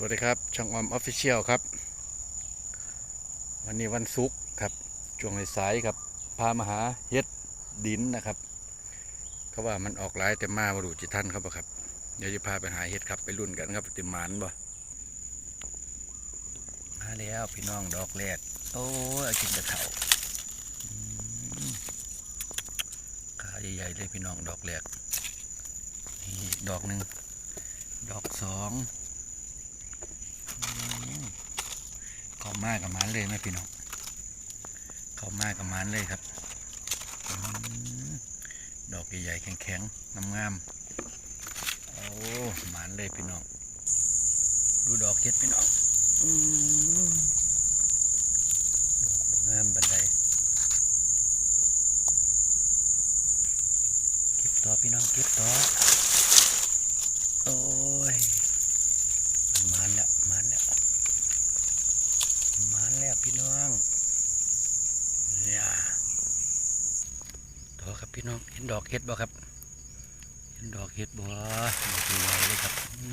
สวัสดีครับ ช่องออมออฟฟิเชียลครับ วันนี้วันศุกร์ครับ ช่วงสายครับ พามาหาเฮ็ดดินนะครับ เขาว่ามันออกหลายแต่มาบรูจิท่านครับครับ เดี๋ยวจะพาไปหาเฮ็ดครับไปรุ่นกันครับติมานบ่มาแล้วพี่น้องดอกแรก โอ้ยกินกระเถาขาใหญ่ๆเลยพี่น้องดอกแรกนี่อีกดอกหนึ่งดอกสอง เขามากับมันเลยนะพี่น้องเขามากับมันเลยครับอดอกใหญ่ๆแข็งๆงามๆโอ้มันเลยพี่น้อง ดูดอกเห็ดพี่น้องอดอกงามบันไดเก็บต่อพี่น้องเก็บต่อ โอ้ย มันมันแล้วมันแล้ว มาแล้ว พี่น้องเนี่ยดอกครับพี่น้อง เห็นดอกเห็ดบ่ครับ เห็นดอกเห็ดบ่ดอกใหญ่เลยครับอ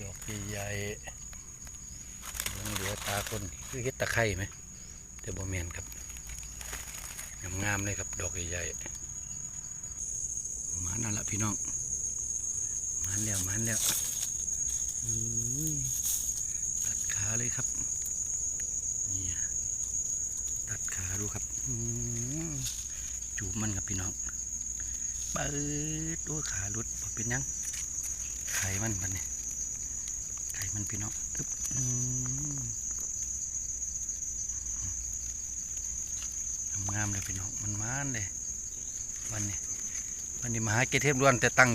ดอกใหญ่ยังเหลือตาคนคือเห็ดตะไคร่ไหมแต่บ่แมนครับงามๆเลยครับ ดอกใหญ่ๆมานั่นละพี่น้อง มันแล้วมันแล้วตัดขาเลยครับ นี่ตัดขาดูครับจูบมันครับพี่น้องเปิดดูขาหลุดเป็นยังไข่มันมันเนี่ยไข่มันพี่น้องอึ๊บอืมงามเลยพี่น้องมันมานเลยวันนี้วันนี้มาหาเกเทพล้วนแต่ตั้ง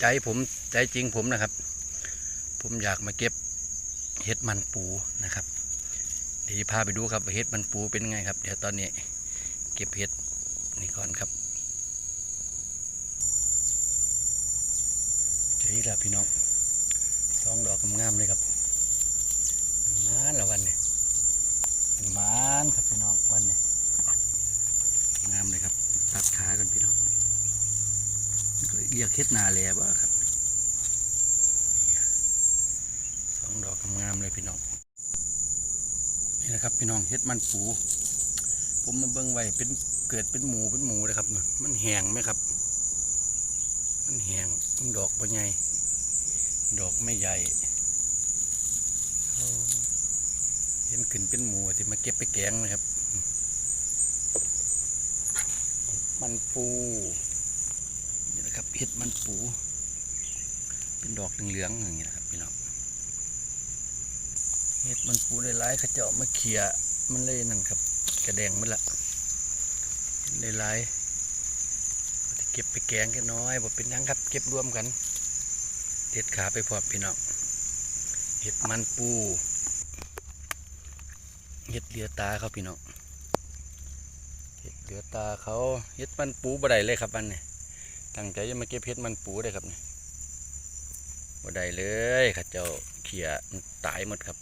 ใจผมใจจริงผมนะครับ ผมอยากมาเก็บเห็ดมันปูนะครับ เดี๋ยวจะพาไปดูครับเห็ดมันปูเป็นไงครับ เดี๋ยวตอนนี้ เก็บเห็ดนี่ก่อนครับเจ๊ละพี่น้องสองดอกงามเลยครับมานละวันนี้มันมานครับพี่น้องวันนี้งามเลยครับ ตัดขากันพี่น้องเรียกเห็ดนาแลบ่ครับสองดอกงามเลยพี่น้อง นี่นะครับพี่น้องเฮ็ดมันปู ผมมาเบิ่งไว้เป็นเกิดเป็นหมูเป็นหมูเลยครับมันแหงไหมครับ มันแหงมันดอกบ่ใหญ่ดอกไม่ใหญ่เห็นขึ้นเป็นหมูที่มาเก็บไปแกงนะครับ มันปูนี่นะครับเห็ดมันปู เป็นดอกเหลืองๆอย่างนี้นะครับพี่น้อง เห็ดมันปูได้หลายๆขาเจาะมาเขี่ยมันเลยนั่นครับ กระแดงมันละได้หลายเอาที่เก็บไปแกงกันน้อยบอกเป็นยังครับ เก็บรวมกันเด็ดขาไปพรอพี่น้องเห็ดมันปูเห็ดเลือตาเขาพี่น้องเห็ดเลือตาเขาเห็ดมันปูบ่ได้เลยครับอันนี้ตั้งใจจะมาเก็บเห็ดมันปูได้ครับนี่บ่ได้เลยข้าเจ้าเขี่ยตายหมดครับ